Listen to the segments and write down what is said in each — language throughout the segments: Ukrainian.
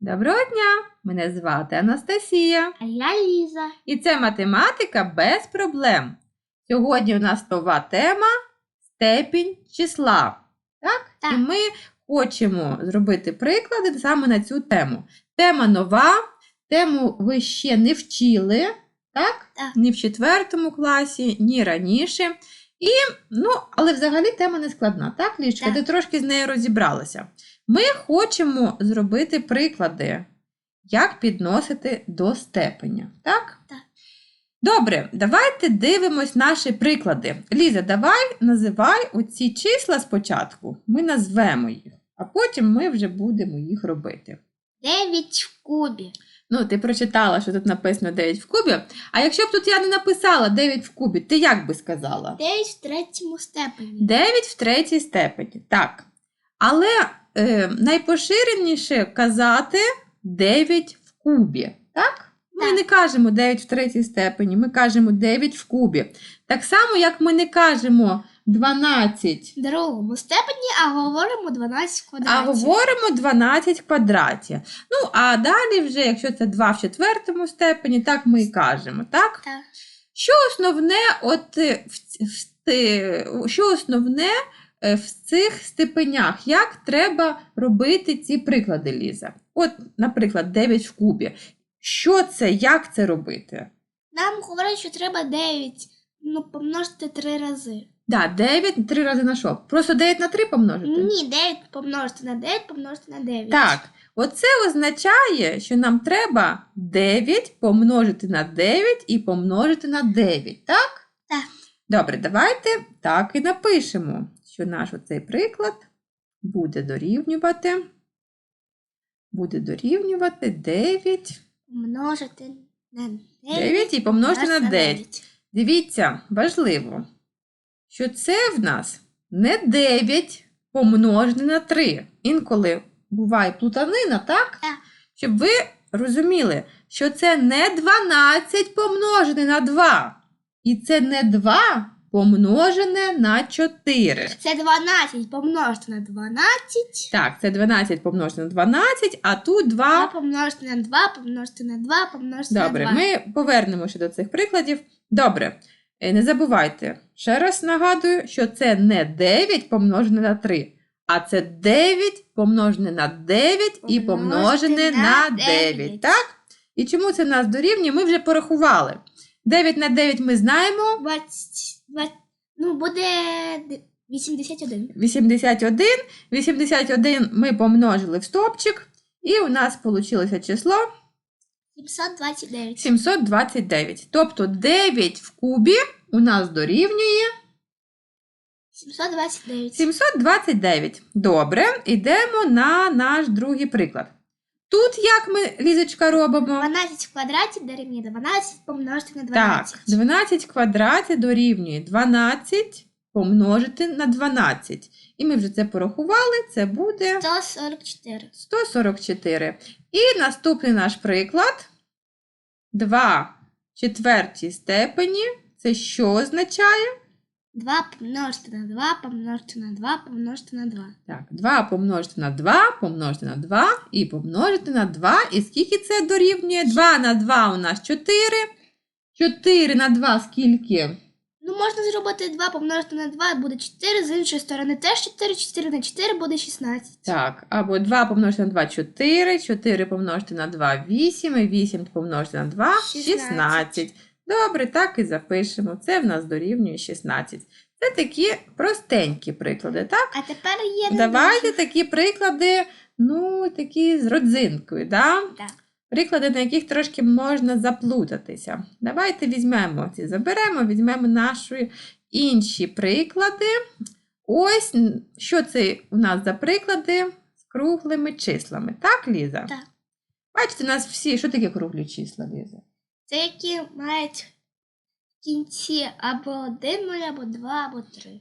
Доброго дня! Мене звати Анастасія. А я Ліза. І це математика без проблем. Сьогодні у нас нова тема степінь числа. Так? Так. І ми хочемо зробити приклади саме на цю тему. Тема нова, тему ви ще не вчили, так? Так. Ні в четвертому класі, ні раніше. І, ну, але взагалі тема не складна, так, Лічка? Так. Ти трошки з нею розібралася. Ми хочемо зробити приклади, як підносити до степеня, так? Так. Добре, давайте дивимось наші приклади. Ліза, давай називай оці числа спочатку. Ми назвемо їх, а потім ми вже будемо їх робити. 9 в кубі. Ну, ти прочитала, що тут написано 9 в кубі. А якщо б тут я не написала 9 в кубі, ти як би сказала? 9 в третьому степені. 9 в третій степені. Так. Але е, найпоширеніше казати 9 в кубі. Так? Ми Так. не кажемо 9 в третій степені, ми кажемо 9 в кубі. Так само, як ми не кажемо 12, В другому степені, а говоримо 12 в а говоримо 12 в квадраті. Ну, а далі вже, якщо це 2 в четвертому степені, так ми і кажемо. Так? Так. Що основне, от, е, в, в, що основне е, в цих степенях? Як треба робити ці приклади, Ліза? От, наприклад, 9 в кубі. Що це, як це робити? Нам говорять, що треба 9 ну, помножити 3 рази. Да, 9 три рази на що? Просто 9 на 3 помножити? Ні, 9 помножити на 9 помножити на 9. Так, оце означає, що нам треба 9 помножити на 9 і помножити на 9, так? Так. Добре, давайте так і напишемо, що наш оцей приклад буде дорівнювати. Буде дорівнювати 9, Помножити на 9. 9 і помножити на 9. Дивіться, важливо, що це в нас не 9 помножене на 3. Інколи буває плутанина, так? Щоб ви розуміли, що це не 12 помножене на 2. І це не 2 помножене на 4. Це 12 помножити на 12. Так, це 12 помножене на 12, а тут 2 2 помножити на 2, помножити на 2, помножити Добре, на 2. ми повернемося до цих прикладів. Добре, не забувайте, ще раз нагадую, що це не 9 помножене на 3, а це 9 помножене на 9 і помножене на на 9. 9. Так? І чому це нас дорівнює, ми вже порахували. 9 на 9 ми знаємо. 20, 20, ну, буде 81. 81. 81 ми помножили в стопчик, і у нас вийшло число 729. 729. Тобто 9 в кубі у нас дорівнює 729. 729. Добре, йдемо на наш другий приклад. Тут як ми, Лізочка, робимо? 12 в квадраті дорівнює 12 помножити на Так, 12. 12 в квадраті дорівнює 12 помножити на 12. І ми вже це порахували, це буде 144. 144. І наступний наш приклад. 2 в четвертій степені. Це що означає? 2 помножити на 2, помножити на 2, помножити на 2. Так, 2 помножити на 2, помножити на 2 і помножити на 2. І скільки це дорівнює? 2 на 2 у нас 4. 4 на 2 скільки? Можна зробити 2 помножити на 2, буде 4, з іншої сторони теж 4, 4 на 4 буде 16. Так, або 2 помножити на 2 4, 4 помножити на 2 8, і 8 помножити на 2 16. 16. Добре, так і запишемо. Це в нас дорівнює 16. Це такі простенькі приклади, так? А тепер є Давайте такі приклади, ну, такі з родзинкою, да? Так. Приклади, на яких трошки можна заплутатися. Давайте візьмемо ці, заберемо, візьмемо наші інші приклади. Ось що це у нас за приклади з круглими числами. Так, Ліза? Так. Бачите, у нас всі, що таке круглі числа, Ліза? Це які мають в кінці або 1, 0, або 2, або 3.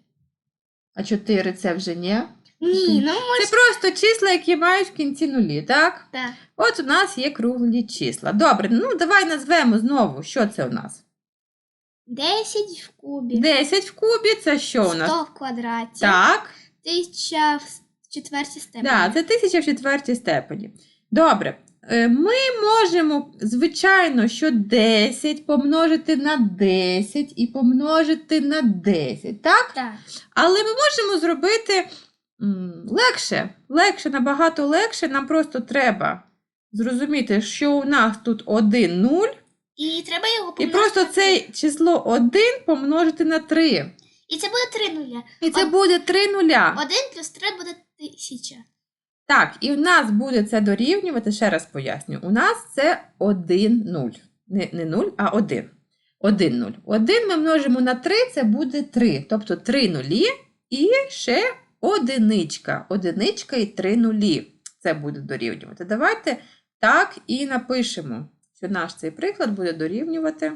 А 4 це вже ні. Ні, ну Це просто числа, які мають в кінці нулі, так? Так. От у нас є круглі числа. Добре, ну давай назвемо знову, що це у нас. 10 в кубі. 10 в кубі це що у нас? 100 в квадраті. Так, 1000 в четвертій степені. да, це тисяча в четвертій степені. Добре. Е, Ми можемо, звичайно, що 10 помножити на 10 і помножити на 10, так? Так. Але ми можемо зробити легше, легше, набагато легше. Нам просто треба зрозуміти, що у нас тут 1, 0, І треба його і просто це число 1 помножити на 3. І це буде 3 нуля. І це Од- буде 3 нуля. 1 плюс 3 буде 1000. Так, і у нас буде це дорівнювати, ще раз поясню. У нас це 1, 0. Не, не 0, а 1. 1, 0. 1 ми множимо на 3, це буде 3. Тобто 3 нулі і ще одиничка. Одиничка і 3 нулі. Це буде дорівнювати. Давайте так і напишемо, що наш цей приклад буде дорівнювати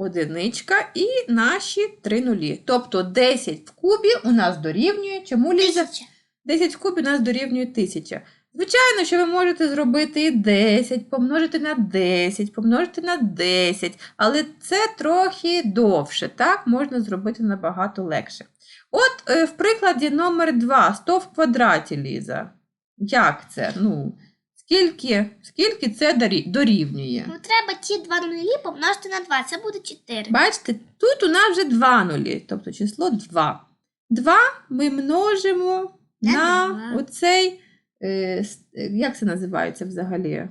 одиничка і наші 3 нулі. Тобто 10 в кубі у нас дорівнює. Чому Ліза? 10 в кубі у нас дорівнює 1000. Звичайно, що ви можете зробити і 10, помножити на 10, помножити на 10, але це трохи довше, так? Можна зробити набагато легше. От е, в прикладі номер 2, 100 в квадраті, Ліза. Як це? Ну, скільки, скільки це дорі- дорівнює? Ну, треба ті два нулі помножити на 2. Це буде 4. Бачите, тут у нас вже 2 нулі, тобто число 2. 2 ми множимо На на два. оцей, е, с- е, як це називається взагалі?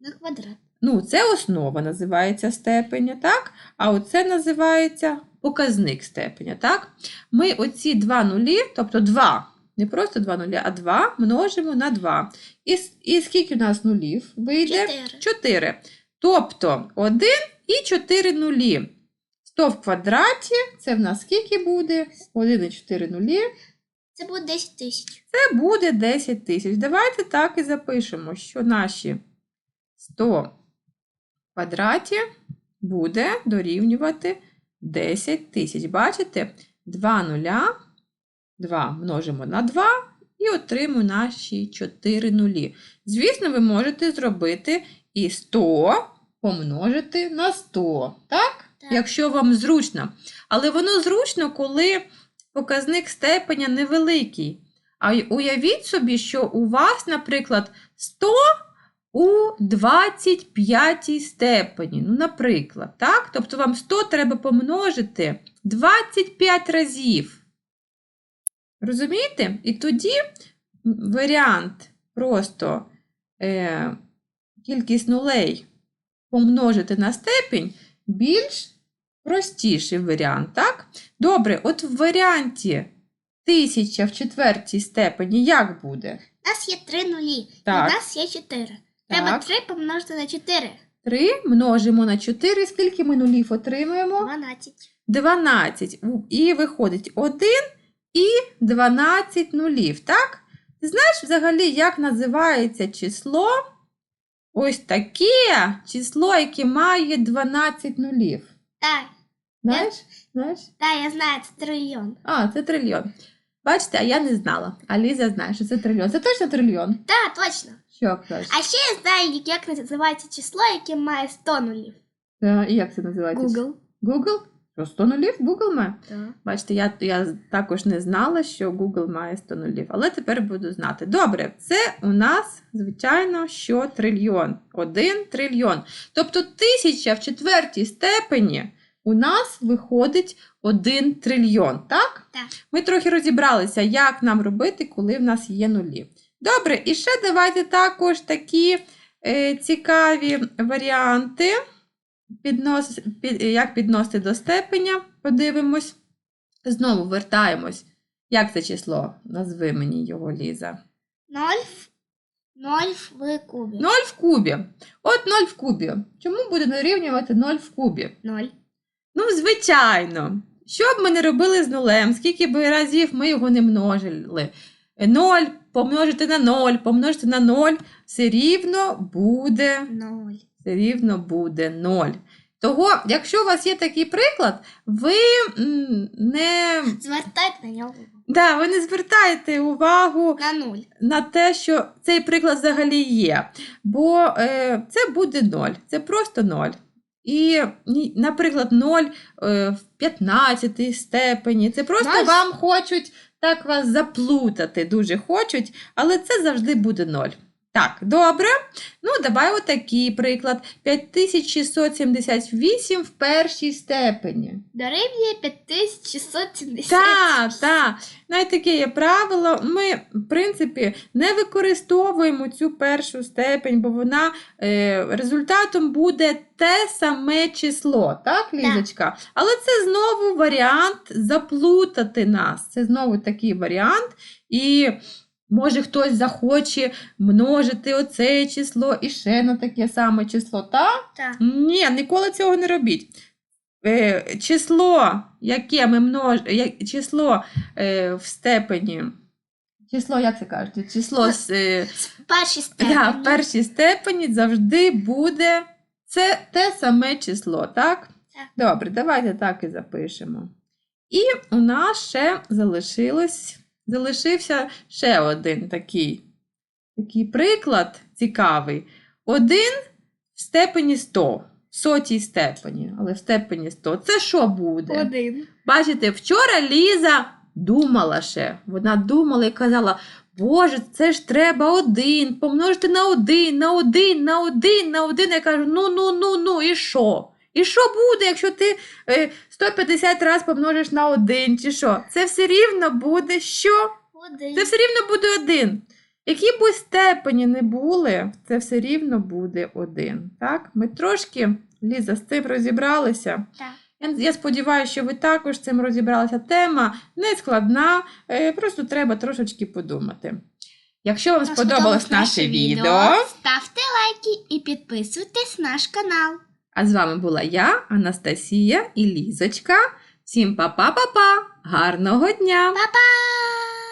На квадрат. Ну, це основа називається степеня, так? А оце називається показник степеня, так? Ми оці два нулі, тобто 2, не просто 2 нулі, а 2 множимо на 2. І, і скільки у нас нулів вийде? 4. 4. Тобто 1 і 4 нулі. 100 в квадраті, це в нас скільки буде? 1 і 4 нулі. Це буде 10 тисяч. Це буде 10 тисяч. Давайте так і запишемо, що наші 100 в квадраті буде дорівнювати 10 тисяч. Бачите? 2 нуля, 2 множимо на 2 і отримуємо наші 4 нулі. Звісно, ви можете зробити і 100 помножити на 100, так? Так. Якщо вам зручно. Але воно зручно, коли показник степеня невеликий. А уявіть собі, що у вас, наприклад, 100 у 25 степені. Ну, наприклад, так? Тобто вам 100 треба помножити 25 разів. Розумієте? І тоді варіант просто е, кількість нулей помножити на степень більш простіший варіант, так? Добре, от в варіанті 1000 в четвертій степені як буде? У нас є 3 нулі. Так. І у нас є 4. Треба Так. 3 помножити на 4. 3 множимо на 4. Скільки ми нулів отримуємо? 12. 12. У- І виходить 1 і 12 нулів, так? Ти знаєш взагалі, як називається число? Ось таке число, яке має 12 нулів. Так, Знаєш? Знаєш? так, я знаю, це трильйон. А, це трильйон. Бачите, а я не знала. А Ліза знає, що це трильйон. Це точно трильйон. Так, точно. Що кажеш? А ще я знаю, як називається число, яке має 100 нулів. Е, і як це називається? Google. Google? Що 100 нулів? Google має? Так. Бачите, я, я також не знала, що Google має 100 нулів, але тепер буду знати. Добре, це у нас, звичайно, що трильйон. Один трильйон. Тобто тисяча в четвертій степені у нас виходить один трильйон, так? Так. Ми трохи розібралися, як нам робити, коли в нас є нулі. Добре, і ще давайте також такі е, цікаві варіанти. Піднос, під, як підносити до степеня, подивимось. Знову вертаємось. Як це число? Назви мені його, Ліза. 0, 0 в кубі. 0 в кубі. От 0 в кубі. Чому буде дорівнювати 0 в кубі? 0. Ну, звичайно. Що б ми не робили з нулем, скільки б разів ми його не множили. 0 помножити на 0, помножити на 0, все рівно буде 0. все рівно буде 0. Того, якщо у вас є такий приклад, ви не, Звертайте на нього да, ви не звертаєте увагу На 0. на те, що цей приклад взагалі є. Бо е, це буде 0, це просто 0. І, наприклад, 0 е, в 15 степені. Це просто Ноль? вам хочуть так вас заплутати дуже хочуть, але це завжди буде 0. Так, добре. Ну, давай отакий приклад. 5678 в першій степені. Дорівнює 5670. Так, так. Навіть таке є правило. Ми, в принципі, не використовуємо цю першу степень, бо вона е, результатом буде те саме число, так, Лізочка? Але це знову варіант заплутати нас. Це знову такий варіант. І може хтось захоче множити оце число і ще на таке саме число, так? Так. Ні, ніколи цього не робіть. Е, число, яке ми множ... число е, в степені. Число, як це кажуть? Число з, е, В першій степені. да, в першій степені завжди буде це те саме число, так? Так. Добре, давайте так і запишемо. І у нас ще залишилось, залишився ще один такий, такий приклад цікавий. Один в степені 100, в сотій степені, але в степені 100. Це що буде? Один. Бачите, вчора Ліза думала ще. Вона думала і казала: Боже, це ж треба один, помножити на один, на один, на один, на один. Я кажу, ну, ну, ну, ну, і що? І що буде, якщо ти е, 150 разів помножиш на один, чи що? Це все рівно буде що? Один. Це все рівно буде один. Які б степені не були, це все рівно буде один. Так? Ми трошки, Ліза, з цим розібралися. Так. Я, я сподіваюся, що ви також з цим розібралися. Тема не складна, е, просто треба трошечки подумати. Якщо вам Вам сподобалось наше відео, ставте лайки і підписуйтесь на наш канал. А з вами була я, Анастасія і Лізочка. Всім па-па-па-па! Гарного дня! Па-па!